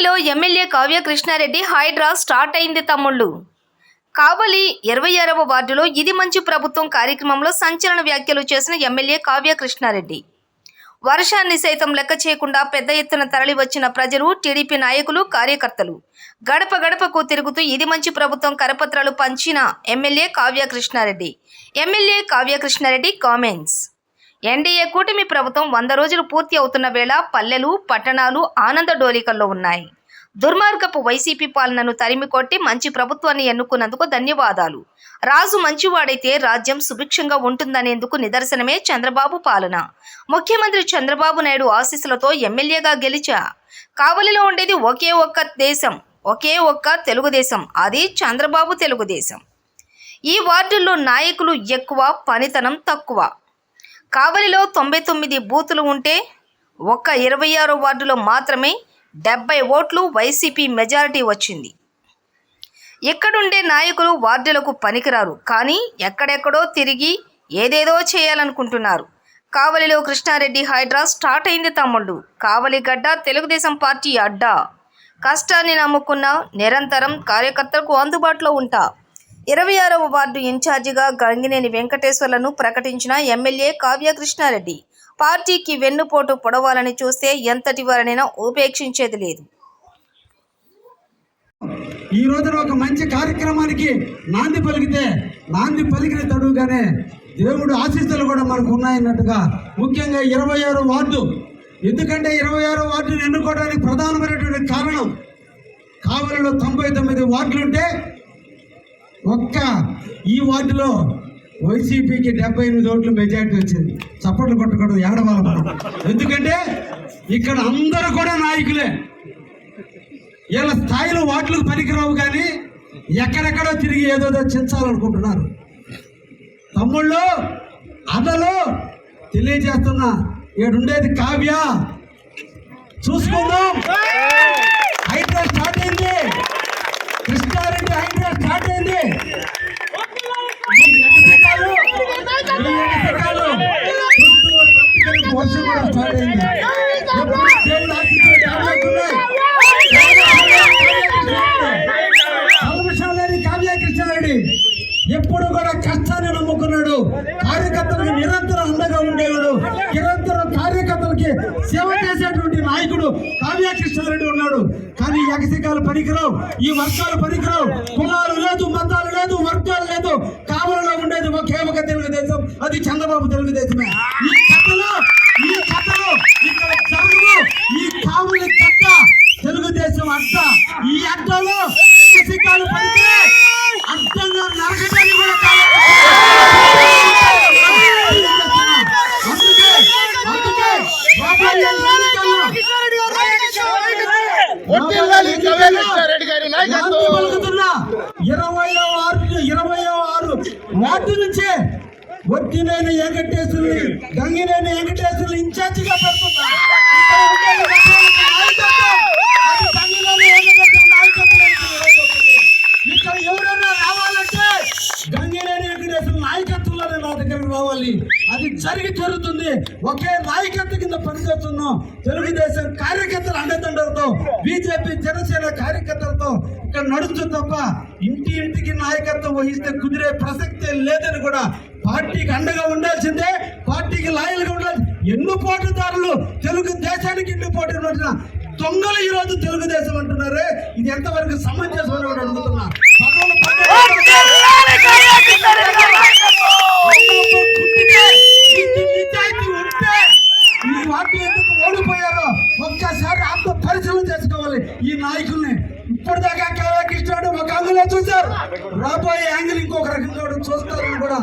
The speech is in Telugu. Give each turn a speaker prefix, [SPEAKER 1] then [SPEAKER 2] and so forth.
[SPEAKER 1] కావలిలో MLA Kavya Krishna Reddy Hydra start అయింది తమ్ముళ్ళు. కావలి ఇరవై ఆరవ వార్డులో ఇది మంచి ప్రభుత్వం కార్యక్రమంలో సంచలన వ్యాఖ్యలు చేసిన ఎమ్మెల్యే కావ్య కృష్ణారెడ్డి. వర్షాన్ని సైతం లెక్క చేయకుండా పెద్ద ఎత్తున తరలి వచ్చిన ప్రజలు టీడీపీ నాయకులు కార్యకర్తలు. గడప గడపకు తిరుగుతూ ఇది మంచి ప్రభుత్వం కరపత్రాలు పంచిన MLA Kavya Krishna Reddy. MLA Kavya Krishna Reddy comments. NDA కూటమి ప్రభుత్వం వంద రోజులు పూర్తి అవుతున్న వేళ పల్లెలు పట్టణాలు ఆనంద డోలికల్లో ఉన్నాయి. దుర్మార్గపు వైసీపీ పాలనను తరిమి కొట్టి మంచి ప్రభుత్వాన్ని ఎన్నుకున్నందుకు ధన్యవాదాలు. రాజు మంచివాడైతే రాజ్యం సుభిక్షంగా ఉంటుందనేందుకు నిదర్శనమే చంద్రబాబు పాలన. ముఖ్యమంత్రి చంద్రబాబు నాయుడు ఆశీస్సులతో ఎమ్మెల్యేగా గెలిచా. కావలిలో ఉండేది ఒకే ఒక్క దేశం ఒకే ఒక్క తెలుగుదేశం అది చంద్రబాబు తెలుగుదేశం. ఈ వార్డుల్లో నాయకులు ఎక్కువ పనితనం తక్కువ. కావలిలో తొంభై తొమ్మిది బూతులు ఉంటే ఒక్క ఇరవై ఆరో వార్డులో మాత్రమే డెబ్బై ఓట్లు వైసీపీ మెజారిటీ వచ్చింది. ఇక్కడుండే నాయకులు వార్డులకు పనికిరారు. కానీ ఎక్కడెక్కడో తిరిగి ఏదేదో చేయాలనుకుంటున్నారు. కావలిలో కృష్ణారెడ్డి హైడ్రా స్టార్ట్ అయింది తమ్ముళ్ళు. కావలి గడ్డ తెలుగుదేశం పార్టీ అడ్డా. కష్టాన్ని నమ్ముకున్న నిరంతరం కార్యకర్తలకు అందుబాటులో ఉంటా. ఇరవై ఆరవ వార్డు ఇన్ఛార్జిగా గంగినేని వెంకటేశ్వర్లను ప్రకటించిన ఎమ్మెల్యే కావ్యకృష్ణారెడ్డి. పార్టీకి వెన్నుపోటు పొడవాలని చూస్తే ఎంతటి వారినైనా ఉపేక్షించేది లేదు.
[SPEAKER 2] ఈ రోజున ఒక మంచి కార్యక్రమానికి నాంది పలికితే నాంది పలికిన తడుగానే దేవుడు ఆశీస్సులు కూడా మనకు ఉన్నాయన్నట్టుగా ముఖ్యంగా ఇరవై ఆరు వార్డు. ఎందుకంటే ఇరవై ఆరు వార్డును ఎన్నుకోవడానికి ప్రధానమైనటువంటి కారణం కావలిలో తొంభై తొమ్మిది వార్డులుంటే ఒక్క ఈ వార్డులో వైసీపీకి డెబ్బై ఎనిమిది ఓట్లు మెజార్టీ వచ్చింది. చప్పట్లు కొట్టకూడదు ఏడవాళ్ళ మనం. ఎందుకంటే ఇక్కడ అందరూ కూడా నాయకులే. వీళ్ళ స్థాయిలో వాట్లకు పనికిరావు కానీ ఎక్కడెక్కడో తిరిగి ఏదోదో చించాలనుకుంటున్నారు. తమ్ముళ్ళు అన్నలు తెలియజేస్తున్నా ఏడుండేది కావ్య. చూసుకుందాం. హైడ్రా స్టార్ట్ అయింది. కృష్ణారెడ్డి హైడ్రా స్టార్ట్ కృష్ణారెడ్డి ఎప్పుడు కూడా కష్టాన్ని నమ్ముకున్నాడు. కార్యకర్తలకు నిరంతరం అండగా ఉండేవాడు. నిరంతరం కార్యకర్తలకి సేవ చేసేటువంటి నాయకుడు కావ్య కృష్ణారెడ్డి ఉన్నాడు. కానీ ఎగసికాలు పనికిరావు ఈ వర్గాలు పనికిరావు కులాలు లేదు మతాలు లేదు వర్గాలు లేదు కావలలో ఉండేది ఒకే ఒక తెలుగుదేశం అది చంద్రబాబు తెలుగుదేశమే. ఈ కథలో ఈ కథలో ఇక్కడ జరగదు ఈ కావలి కట్ట తెలుగుదేశం అడ్డ ఈ అడ్డలో ఎగసికాలు పడితే అడ్డంగా నరకటాన్ని కూడా అందుకే అందుకే రాబోయే
[SPEAKER 3] వర్ధిల్లాలి గారి నాయకత్వం.
[SPEAKER 2] ఇరవై ఆరు ఇరవై ఆరు వార్డు నుంచే వడ్డినైన వెంకటేశ్వరుని గంగినైన వెంకటేశ్వరుని ఇన్ఛార్జిగా పెడుతున్నా. జరిగి జరుగుతుంది. ఒకే నాయకత్వ కింద పనిచేస్తున్నాం. తెలుగుదేశం కార్యకర్తల అండదండలతో బీజేపీ జనసేన కార్యకర్తలతో ఇక్కడ నడుస్తుంది తప్ప ఇంటి ఇంటికి నాయకత్వం వహిస్తే కుదిరే ప్రసక్తే లేదని కూడా పార్టీకి అండగా ఉండాల్సిందే పార్టీకి లాయల్గా ఉండాలి ఎన్ను పోటీదారులు తెలుగు దేశానికి ఎన్ను పోటీ దొంగలు ఈ రోజు తెలుగుదేశం అంటున్నారు. ఇది ఎంతవరకు సమంజసం అని కూడా అడుగుతున్నా. చూశారు. రాబోయే యాంగిల్ ఇంకొక రకంగా కూడా చూస్తారని కూడా.